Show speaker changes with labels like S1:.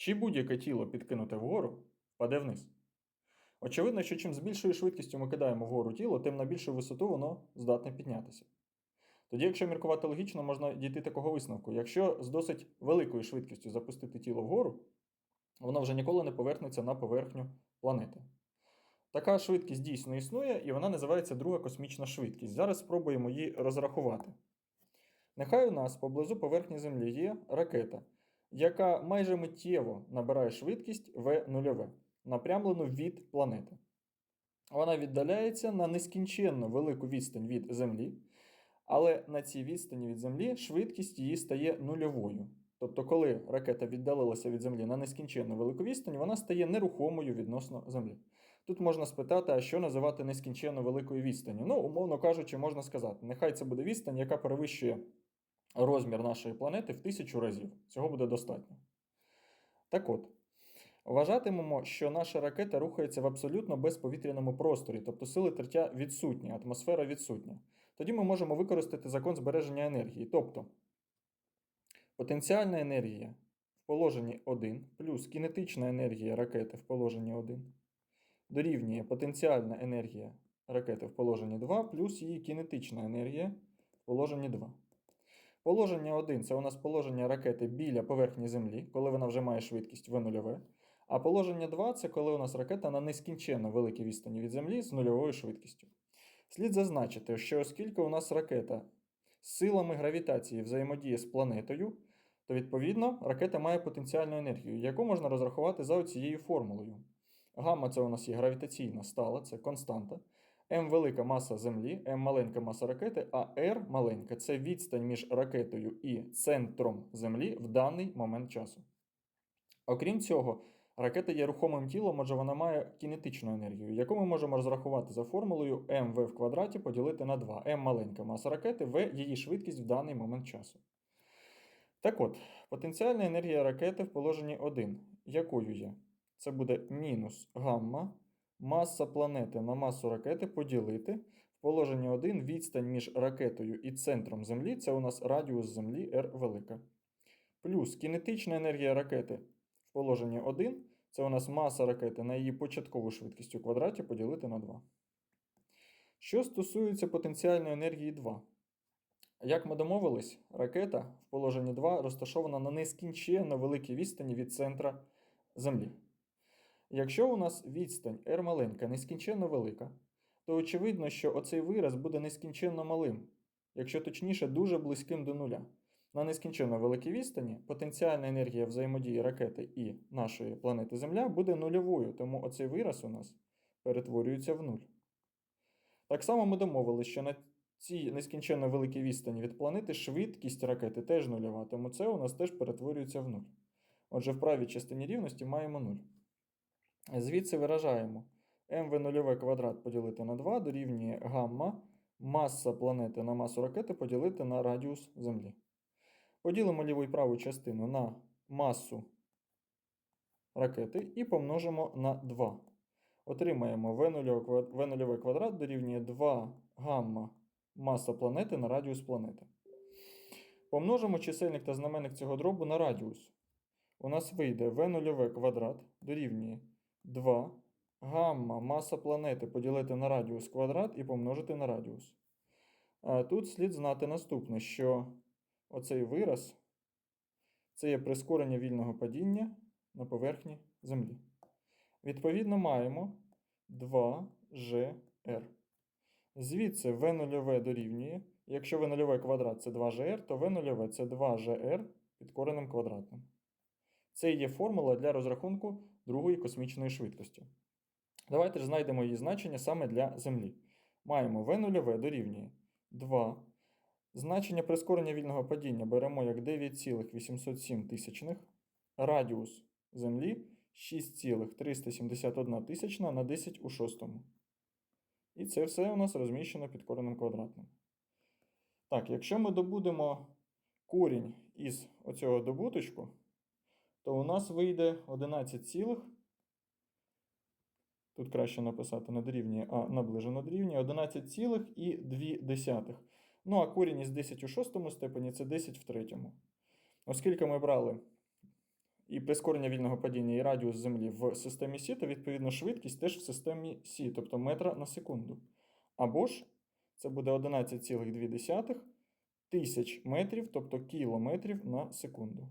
S1: Чи будь-яке тіло підкинуте вгору, впаде вниз? Очевидно, що чим з більшою швидкістю ми кидаємо вгору тіло, тим на більшу висоту воно здатне піднятися. Тоді, якщо міркувати логічно, можна дійти такого висновку. Якщо з досить великою швидкістю запустити тіло вгору, воно вже ніколи не повернеться на поверхню планети. Така швидкість дійсно існує, і вона називається друга космічна швидкість. Зараз спробуємо її розрахувати. Нехай у нас поблизу поверхні Землі є ракета, яка майже миттєво набирає швидкість v0, напрямлену від планети. Вона віддаляється на нескінченно велику відстань від Землі, але на цій відстані від Землі швидкість її стає нульовою. Тобто, коли ракета віддалилася від Землі на нескінченно велику відстань, вона стає нерухомою відносно Землі. Тут можна спитати, а що називати нескінченно великою відстанню? Ну, умовно кажучи, можна сказати, нехай це буде відстань, яка перевищує розмір нашої планети в тисячу разів. Цього буде достатньо. Так от, вважатимемо, що наша ракета рухається в абсолютно безповітряному просторі, тобто сили тертя відсутні, атмосфера відсутня. Тоді ми можемо використати закон збереження енергії. Тобто потенціальна енергія в положенні 1 плюс кінетична енергія ракети в положенні 1 дорівнює потенціальна енергія ракети в положенні 2 плюс її кінетична енергія в положенні 2. Положення 1 це у нас положення ракети біля поверхні Землі, коли вона вже має швидкість v0. А положення 2 це коли у нас ракета на нескінченно великій відстані від Землі з нульовою швидкістю. Слід зазначити, що оскільки у нас ракета з силами гравітації взаємодіє з планетою, то відповідно ракета має потенціальну енергію, яку можна розрахувати за цією формулою. Гамма це у нас є гравітаційна стала, це константа. М велика маса Землі, М маленька маса ракети, а R маленька це відстань між ракетою і центром Землі в даний момент часу. Окрім цього, ракета є рухомим тілом, отже вона має кінетичну енергію, яку ми можемо розрахувати за формулою mv в квадраті поділити на 2. М маленька маса ракети, В її швидкість в даний момент часу. Так от, потенціальна енергія ракети в положенні 1. Якою є? Це буде мінус гамма, маса планети на масу ракети поділити. В положенні 1 відстань між ракетою і центром Землі це у нас радіус Землі R велика. Плюс кінетична енергія ракети в положенні 1 це у нас маса ракети на її початкову швидкість у квадраті поділити на 2. Що стосується потенціальної енергії 2. Як ми домовились, ракета в положенні 2 розташована на нескінченно великій відстані від центра Землі. Якщо у нас відстань r маленька нескінченно велика, то очевидно, що оцей вираз буде нескінченно малим, якщо точніше, дуже близьким до нуля. На нескінченно великій відстані потенціальна енергія взаємодії ракети і нашої планети Земля буде нульовою, тому оцей вираз у нас перетворюється в нуль. Так само ми домовилися, що на цій нескінченно великій відстані від планети швидкість ракети теж нульова, тому це у нас теж перетворюється в нуль. Отже, в правій частині рівності маємо 0. Звідси виражаємо mv0 квадрат поділити на 2 дорівнює гамма, маса планети на масу ракети поділити на радіус Землі. Поділимо ліву і праву частину на масу ракети і помножимо на 2. Отримаємо v0 квадрат дорівнює 2 гамма маса планети на радіус планети. Помножимо чисельник та знаменник цього дробу на радіус. У нас вийде v0 квадрат дорівнює 2 гамма маса планети поділити на радіус квадрат і помножити на радіус. Тут слід знати наступне, що оцей вираз це є прискорення вільного падіння на поверхні Землі. Відповідно, маємо 2GR. Звідси v0 дорівнює. Якщо v0 квадрат це 2GR, то v0 це 2GR під коренем квадратним. Це є формула для розрахунку другої космічної швидкості. Давайте ж знайдемо її значення саме для Землі. Маємо v0 дорівнює 2. Значення прискорення вільного падіння беремо як 9,807 тисячних. Радіус Землі 6,371 тисячна на 10 у шостому. І це все у нас розміщено під коренем квадратним. Так, якщо ми добудемо корінь із оцього добуточку, то у нас вийде 11, цілих, тут краще написати не дорівнює, а наближено дорівнює 11,2. Ну, а корінь із 10 у шостому степені це 10 в третьому. Оскільки ми брали і прискорення вільного падіння і радіус Землі в системі Сі, то відповідно швидкість теж в системі Сі, тобто метра на секунду. Або ж це буде 11,2 тисяч метрів, тобто кілометрів на секунду.